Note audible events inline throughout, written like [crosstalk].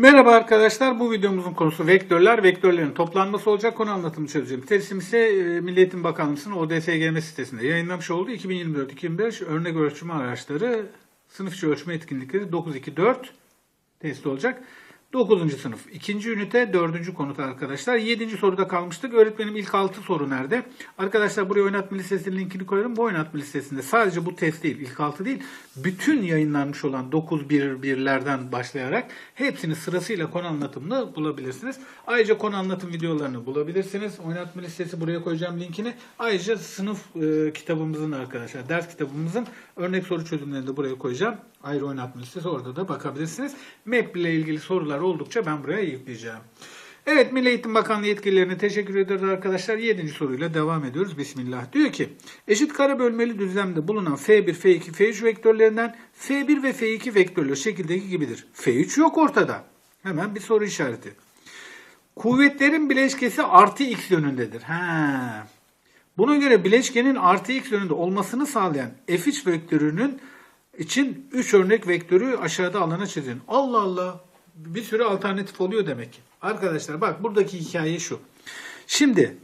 Merhaba arkadaşlar. Bu videomuzun konusu vektörler. Vektörlerin toplanması olacak. Konu anlatımı çözeceğim. Teslim ise e, Milli Eğitim Bakanlığı'nın ODSGM sitesinde yayınlamış olduğu 2024-2025 örnek ölçümü araçları sınıfçı ölçme etkinlikleri 9-2-4 test olacak. 9. sınıf 2. ünite 4. konut arkadaşlar. 7. soruda kalmıştık. Öğretmenim ilk 6 soru nerede? Arkadaşlar buraya oynatma listesinin linkini koyarım. Bu oynatma listesinde sadece bu test değil, ilk 6 değil. Bütün yayınlanmış olan 9 bir birlerden başlayarak hepsini sırasıyla konu anlatımını bulabilirsiniz. Ayrıca konu anlatım videolarını bulabilirsiniz. Oynatma listesi buraya koyacağım linkini. Ayrıca sınıf e, kitabımızın arkadaşlar, ders kitabımızın örnek soru çözümlerini de buraya koyacağım. Ayrı oynatma listesi orada da bakabilirsiniz. MEP ile ilgili sorular oldukça ben buraya yükleyeceğim. Evet Milli Eğitim Bakanlığı yetkililerine teşekkür ederiz arkadaşlar. 7. soruyla devam ediyoruz. Bismillah. Diyor ki eşit kare bölmeli düzlemde bulunan F1, F2, F3 vektörlerinden F1 ve F2 vektörleri şekildeki gibidir. F3 yok ortada. Hemen bir soru işareti. Kuvvetlerin bileşkesi artı x yönündedir. Ha. Buna göre bileşkenin artı x yönünde olmasını sağlayan f3 vektörünün için 3 örnek vektörü aşağıda alana çizin. Allah Allah. Bir sürü alternatif oluyor demek ki. Arkadaşlar bak buradaki hikaye şu. Şimdi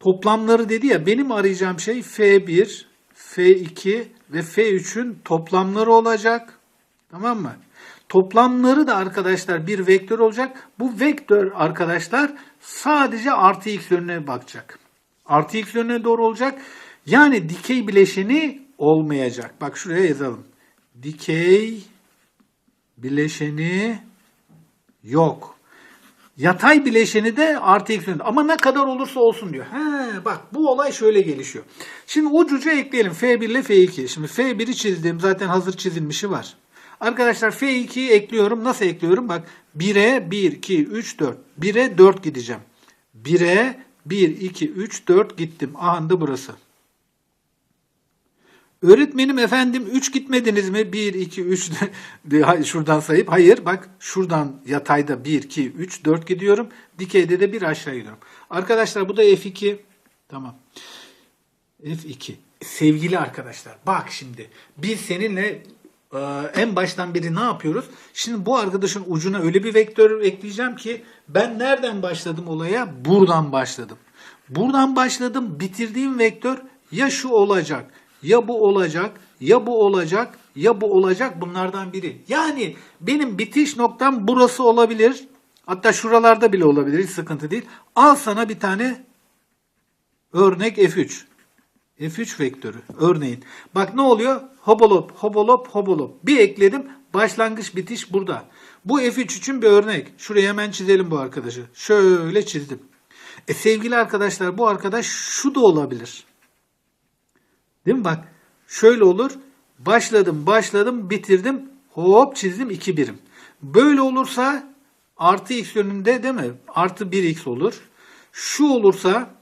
toplamları dedi ya benim arayacağım şey F1, F2 ve F3'ün toplamları olacak. Tamam mı? Toplamları da arkadaşlar bir vektör olacak. Bu vektör arkadaşlar sadece artı x yönüne bakacak. Artı x yönüne doğru olacak. Yani dikey bileşeni olmayacak. Bak şuraya yazalım. Dikey bileşeni yok. Yatay bileşeni de artı yönünde. Ama ne kadar olursa olsun diyor. He, bak bu olay şöyle gelişiyor. Şimdi ucuca ekleyelim F1 ile F2. Şimdi F1'i çizdim. Zaten hazır çizilmişi var. Arkadaşlar F2'yi ekliyorum. Nasıl ekliyorum? Bak 1'e 1, 2, 3, 4. 1'e 4 gideceğim. 1'e 1, 2, 3, 4 gittim. Aha burası. Öğretmenim efendim 3 gitmediniz mi? 1, 2, 3 de- hay- şuradan sayıp. Hayır bak şuradan yatayda 1, 2, 3, 4 gidiyorum. Dikeyde de bir aşağı gidiyorum. Arkadaşlar bu da F2. Tamam. F2. Sevgili arkadaşlar bak şimdi biz seninle e, en baştan beri ne yapıyoruz? Şimdi bu arkadaşın ucuna öyle bir vektör ekleyeceğim ki ben nereden başladım olaya? Buradan başladım. Buradan başladım bitirdiğim vektör ya şu olacak ya bu olacak ya bu olacak ya bu olacak bunlardan biri. Yani benim bitiş noktam burası olabilir. Hatta şuralarda bile olabilir hiç sıkıntı değil. Al sana bir tane örnek F3. F3 vektörü örneğin. Bak ne oluyor? Hobolop, hobolop, hobolop. Bir ekledim. Başlangıç bitiş burada. Bu F3 için bir örnek. Şuraya hemen çizelim bu arkadaşı. Şöyle çizdim. E sevgili arkadaşlar bu arkadaş şu da olabilir. Değil mi? Bak şöyle olur. Başladım, başladım, bitirdim. Hop çizdim 2 birim. Böyle olursa artı x yönünde değil mi? Artı 1x olur. Şu olursa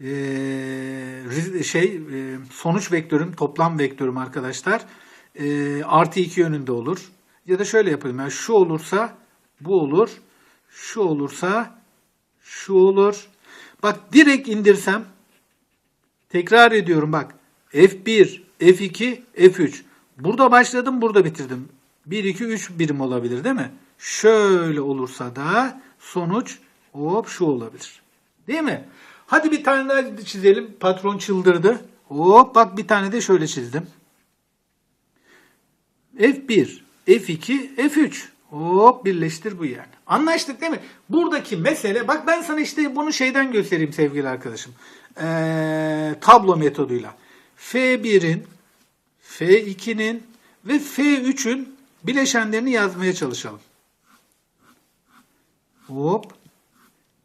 ee, şey e, sonuç vektörüm toplam vektörüm arkadaşlar ee, artı 2 yönünde olur. Ya da şöyle yapayım. Yani şu olursa bu olur. Şu olursa şu olur. Bak direkt indirsem tekrar ediyorum bak. F1, F2, F3. Burada başladım, burada bitirdim. 1, 2, 3 birim olabilir değil mi? Şöyle olursa da sonuç hop şu olabilir. Değil mi? Hadi bir tane daha çizelim. Patron çıldırdı. Hop bak bir tane de şöyle çizdim. F1, F2, F3. Hop birleştir bu yani. Anlaştık değil mi? Buradaki mesele bak ben sana işte bunu şeyden göstereyim sevgili arkadaşım. Ee, tablo metoduyla. F1'in, F2'nin ve F3'ün bileşenlerini yazmaya çalışalım. Hop.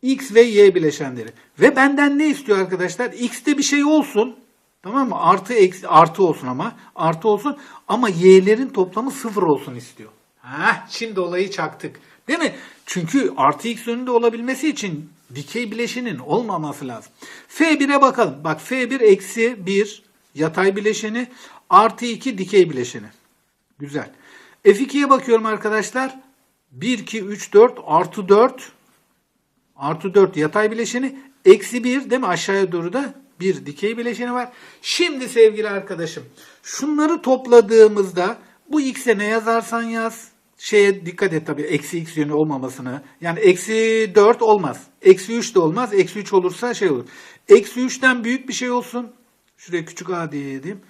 X ve Y bileşenleri. Ve benden ne istiyor arkadaşlar? X'te bir şey olsun. Tamam mı? Artı eksi, artı olsun ama. Artı olsun ama Y'lerin toplamı sıfır olsun istiyor. Heh, şimdi olayı çaktık. Değil mi? Çünkü artı X önünde olabilmesi için dikey bileşenin olmaması lazım. F1'e bakalım. Bak F1 eksi 1 yatay bileşeni artı 2 dikey bileşeni. Güzel. F2'ye bakıyorum arkadaşlar. 1, 2, 3, 4 artı 4 Artı 4 yatay bileşeni. Eksi 1 değil mi? Aşağıya doğru da bir dikey bileşeni var. Şimdi sevgili arkadaşım şunları topladığımızda bu x'e ne yazarsan yaz. şeye dikkat et tabii eksi x yönü olmamasını. Yani eksi 4 olmaz. Eksi 3 de olmaz. Eksi 3 olursa şey olur. Eksi 3'ten büyük bir şey olsun. Şuraya küçük a diyeyim.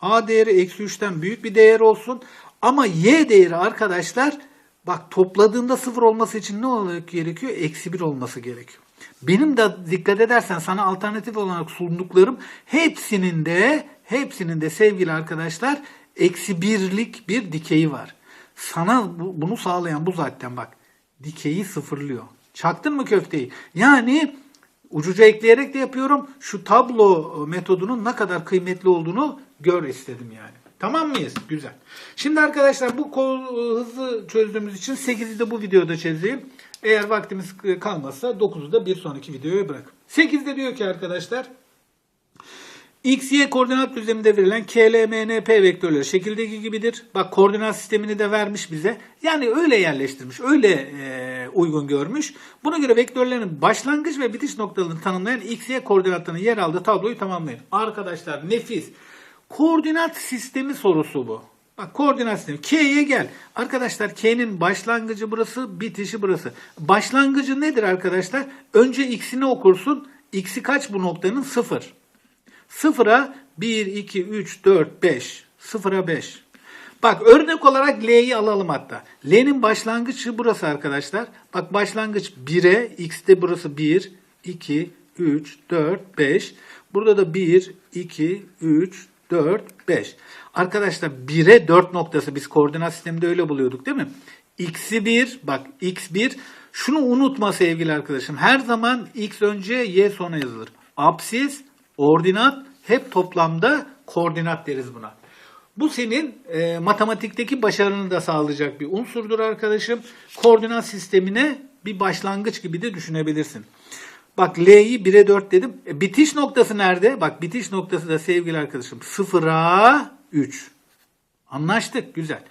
A değeri eksi 3'ten büyük bir değer olsun. Ama y değeri arkadaşlar bak topladığında sıfır olması için ne olmak gerekiyor? Eksi 1 olması gerekiyor. Benim de dikkat edersen sana alternatif olarak sunduklarım hepsinin de hepsinin de sevgili arkadaşlar eksi birlik bir dikeyi var. Sana bu- bunu sağlayan bu zaten bak dikeyi sıfırlıyor. Çaktın mı köfteyi? Yani ucuca ekleyerek de yapıyorum. Şu tablo metodunun ne kadar kıymetli olduğunu gör istedim yani. Tamam mıyız? Güzel. Şimdi arkadaşlar bu kol hızlı çözdüğümüz için 8'i de bu videoda çözeyim. Eğer vaktimiz kalmazsa 9'u da bir sonraki videoya bırak. 8'de diyor ki arkadaşlar X, Y koordinat düzleminde verilen K, L, M, N, P vektörleri şekildeki gibidir. Bak koordinat sistemini de vermiş bize. Yani öyle yerleştirmiş, öyle e, uygun görmüş. Buna göre vektörlerin başlangıç ve bitiş noktalarını tanımlayan X, Y koordinatlarının yer aldığı tabloyu tamamlayın. Arkadaşlar nefis. Koordinat sistemi sorusu bu. Bak koordinat sistemi. K'ye gel. Arkadaşlar K'nin başlangıcı burası, bitişi burası. Başlangıcı nedir arkadaşlar? Önce X'ini okursun. X'i kaç bu noktanın? Sıfır. Sıfıra 1, 2, 3, 4, 5. Sıfıra 5. Bak örnek olarak L'yi alalım hatta. L'nin başlangıcı burası arkadaşlar. Bak başlangıç 1'e, X'te burası 1, 2, 3, 4, 5. Burada da 1, 2, 3, 4, 5. Arkadaşlar 1'e 4 noktası biz koordinat sisteminde öyle buluyorduk değil mi? X'i 1, bak X1. Şunu unutma sevgili arkadaşım. Her zaman X önce Y sonra yazılır. Apsis, ordinat hep toplamda koordinat deriz buna. Bu senin e, matematikteki başarını da sağlayacak bir unsurdur arkadaşım. Koordinat sistemine bir başlangıç gibi de düşünebilirsin. Bak L'yi 1'e 4 dedim. E, bitiş noktası nerede? Bak bitiş noktası da sevgili arkadaşım 0'a 3. Anlaştık. Güzel.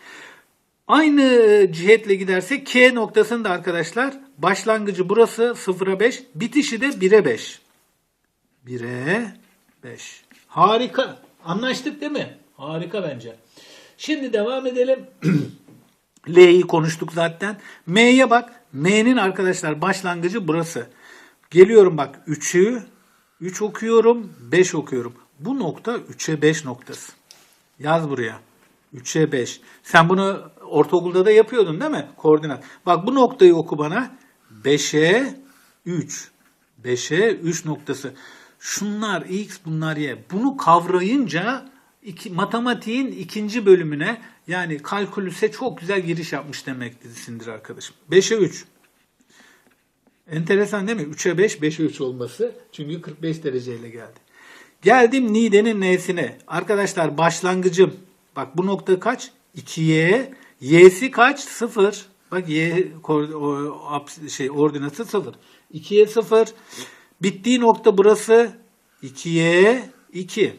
Aynı cihetle gidersek K noktasında arkadaşlar başlangıcı burası 0'a 5, bitişi de 1'e 5. 1'e 5. Harika. Anlaştık değil mi? Harika bence. Şimdi devam edelim. [clears throat] L'yi konuştuk zaten. M'ye bak. M'nin arkadaşlar başlangıcı burası. Geliyorum bak 3'ü 3 okuyorum, 5 okuyorum. Bu nokta 3'e 5 noktası. Yaz buraya. 3'e 5. Sen bunu ortaokulda da yapıyordun değil mi? Koordinat. Bak bu noktayı oku bana. 5'e 3. 5'e 3 noktası. Şunlar x bunlar y. Bunu kavrayınca iki, matematiğin ikinci bölümüne yani kalkülüse çok güzel giriş yapmış demeksindir arkadaşım. 5'e 3. Enteresan değil mi? 3'e 5, 5'e 3 olması. Çünkü 45 dereceyle geldi. Geldim Nide'nin n'sine. Arkadaşlar başlangıcım. Bak bu nokta kaç? 2y. Y'si kaç? 0. Bak y şey ordinatı 0. 2y 0. Bittiği nokta burası 2y 2.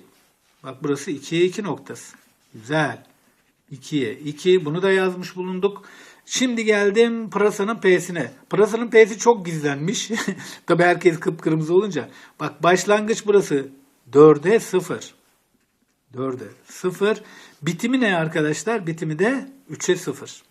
Bak burası 2'ye 2 noktası. Güzel. 2'ye 2. Bunu da yazmış bulunduk. Şimdi geldim pırasanın P'sine. Pırasanın P'si çok gizlenmiş. [laughs] Tabi herkes kıpkırmızı olunca. Bak başlangıç burası. 4'e 0. 4'e 0. Bitimi ne arkadaşlar? Bitimi de 3'e 0.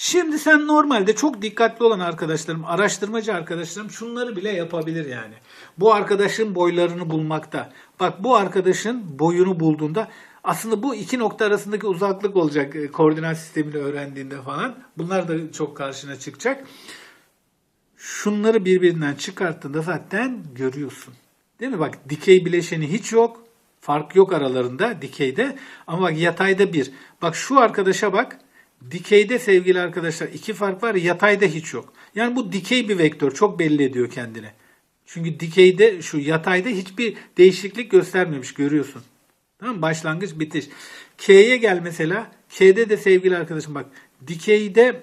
Şimdi sen normalde çok dikkatli olan arkadaşlarım, araştırmacı arkadaşlarım şunları bile yapabilir yani. Bu arkadaşın boylarını bulmakta. Bak bu arkadaşın boyunu bulduğunda aslında bu iki nokta arasındaki uzaklık olacak e, koordinat sistemini öğrendiğinde falan. Bunlar da çok karşına çıkacak. Şunları birbirinden çıkarttığında zaten görüyorsun. Değil mi? Bak dikey bileşeni hiç yok. Fark yok aralarında dikeyde. Ama bak yatayda bir. Bak şu arkadaşa bak. Dikeyde sevgili arkadaşlar iki fark var. Yatayda hiç yok. Yani bu dikey bir vektör. Çok belli ediyor kendini. Çünkü dikeyde şu yatayda hiçbir değişiklik göstermemiş görüyorsun. Tamam mı? Başlangıç bitiş. K'ye gel mesela. K'de de sevgili arkadaşım bak dikeyde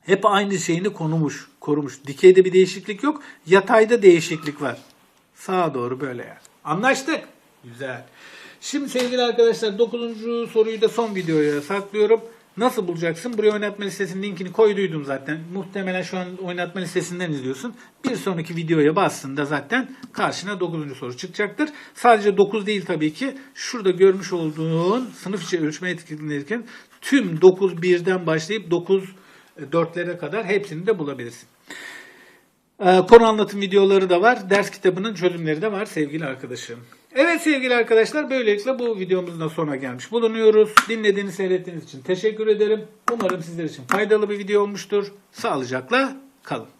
hep aynı şeyini konumuş, korumuş. Dikeyde bir değişiklik yok. Yatayda değişiklik var. Sağa doğru böyle yani. Anlaştık. Güzel. Şimdi sevgili arkadaşlar 9. soruyu da son videoya saklıyorum. Nasıl bulacaksın? Buraya oynatma listesinin linkini koyduydum zaten. Muhtemelen şu an oynatma listesinden izliyorsun. Bir sonraki videoya bastığında zaten karşına 9. soru çıkacaktır. Sadece 9 değil tabii ki. Şurada görmüş olduğun sınıf içi ölçme etkinliğindeki tüm 9 birden başlayıp 9 4'lere kadar hepsini de bulabilirsin. Ee, konu anlatım videoları da var. Ders kitabının çözümleri de var sevgili arkadaşım. Evet sevgili arkadaşlar böylelikle bu videomuzun da sonuna gelmiş bulunuyoruz. Dinlediğiniz, seyrettiğiniz için teşekkür ederim. Umarım sizler için faydalı bir video olmuştur. Sağlıcakla kalın.